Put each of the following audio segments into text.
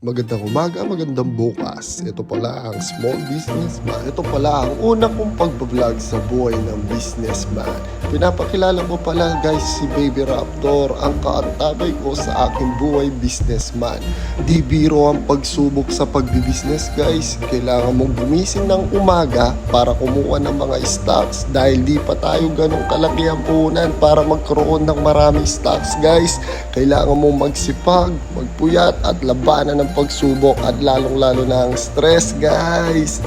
Magandang umaga, magandang bukas. Ito pala ang small businessman. Ito pala ang una kong pagbablog sa buhay ng businessman. Pinapakilala ko pala guys si Baby Raptor, ang kaantabay ko sa aking buhay businessman. Di biro ang pagsubok sa pagbibusiness guys. Kailangan mong gumising ng umaga para kumuha ng mga stocks dahil di pa tayo ganong kalaki ang puhunan para magkaroon ng maraming stocks guys. Kailangan mong magsipag, magpuyat at labanan ng pagsubok at lalong-lalo na ang stress guys.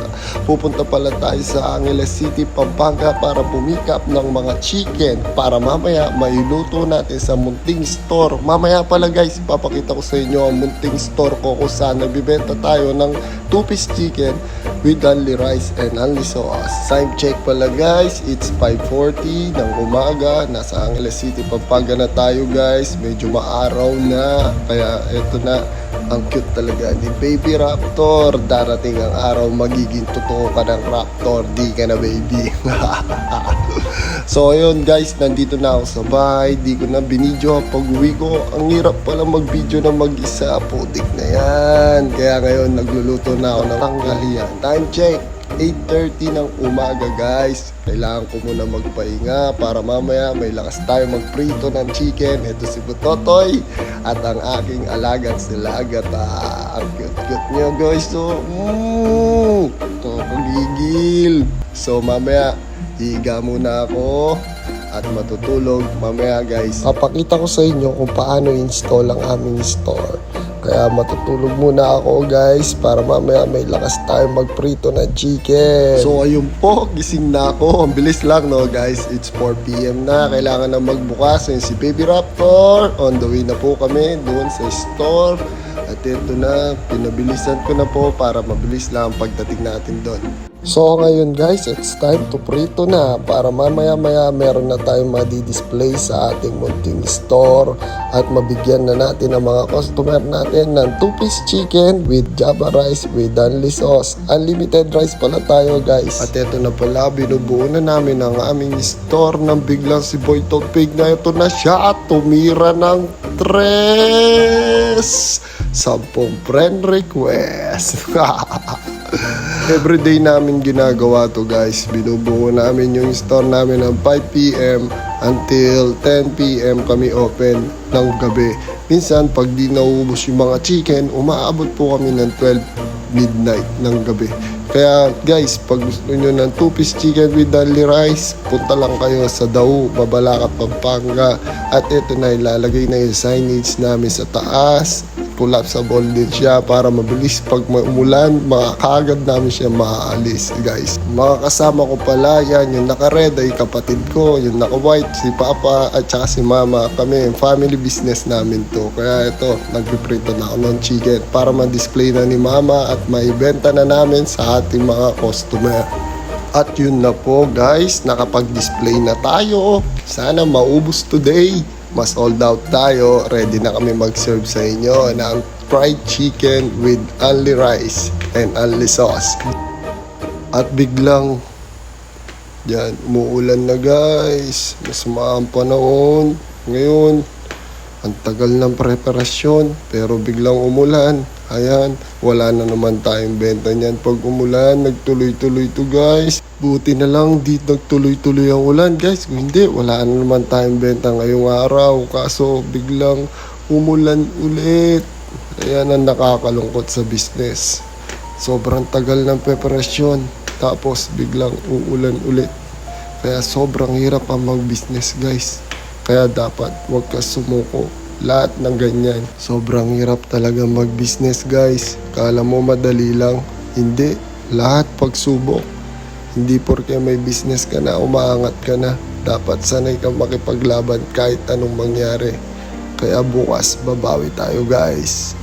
Pupunta pala tayo sa Angeles City, Pampanga para pumikap ng mga chicken para mamaya mailuto natin sa munting store. Mamaya pala guys, papakita ko sa inyo ang munting store ko kung saan nagbibenta tayo ng 2-piece chicken with only rice and only sauce. Time check pala guys, it's 5.40 ng umaga. Nasa Angeles City, Pampanga na tayo guys. Medyo maaraw na, kaya eto na ang cute talaga ni Baby Raptor. Darating ang araw, magiging totoo ka ng Raptor. Di ka na baby. so ayun guys, nandito na ako sa bahay. Di ko na binidyo pag uwi ko. Ang hirap pala mag-video na mag-isa. Putik na yan. Kaya ngayon, nagluluto na ako ng tanghalian. Time check. 8.30 ng umaga guys. Kailangan ko muna magpahinga Para mamaya may lakas tayo magprito ng chicken. Ito si Butotoy At ang aking alagat si Lagat ah, Ang cute-cute niya guys So, mm, ito pagigil So mamaya Higa muna ako at matutulog mamaya guys. Papakita ko sa inyo kung paano install ang aming store. Kaya matutulog muna ako guys para mamaya may lakas tayo magprito ng chicken. So ayun po, gising na ako. Ang bilis lang no guys. It's 4pm na. Kailangan na magbukas. Ayun si Baby Raptor. On the way na po kami doon sa store. At ito na, pinabilisan ko na po para mabilis lang ang pagdating natin doon. So ngayon guys, it's time to prito na para mamaya maya meron na tayong madi-display sa ating munting store at mabigyan na natin ang mga customer natin ng 2-piece chicken with java rice with only sauce. Unlimited rice pala tayo guys. At ito na pala, binubuo na namin ang aming store nang biglang si Boy Topig na ito na siya at tumira ng tres. Sampung friend request. Everyday namin ginagawa to guys. Binubuo namin yung store namin ng 5pm until 10pm kami open ng gabi. Minsan pag di nauubos yung mga chicken, umaabot po kami ng 12 midnight ng gabi. Kaya guys, pag gusto nyo ng 2-piece chicken with only rice, punta lang kayo sa Dau, Babalacat, Pampanga. At ito na ilalagay na yung signage namin sa taas. Collapsible din siya para mabilis pag umulan, makakagad namin siya maaalis guys. Mga kasama ko pala, yan yung naka-red ay kapatid ko, yung naka-white si Papa at saka si Mama. Kami, family business namin to. Kaya ito, nagpiprito na ako ng chicken para ma-display na ni Mama at maibenta na namin sa ating mga customer. At yun na po guys, nakapag-display na tayo. Sana maubos today. Mas sold out tayo. Ready na kami mag-serve sa inyo ng fried chicken with only rice and only sauce. At biglang, yan, umuulan na guys. Masama ang panahon. Ngayon, ang tagal ng preparasyon, pero biglang umulan. Ayan, wala na naman tayong benta niyan. Pag umulan, nagtuloy-tuloy to guys. Buti na lang di nagtuloy-tuloy ang ulan guys. Kung hindi, wala na naman tayong benta ngayong araw. Kaso biglang umulan ulit. Ayan ang nakakalungkot sa business. Sobrang tagal ng preparasyon. Tapos biglang uulan ulit. Kaya sobrang hirap ang mag-business guys. Kaya dapat huwag ka sumuko. Lahat ng ganyan. Sobrang hirap talaga mag-business guys. Kala mo madali lang. Hindi. Lahat pagsubok. Hindi porke may business ka na, umaangat ka na. Dapat sanay kang makipaglaban kahit anong mangyari. Kaya bukas, babawi tayo guys.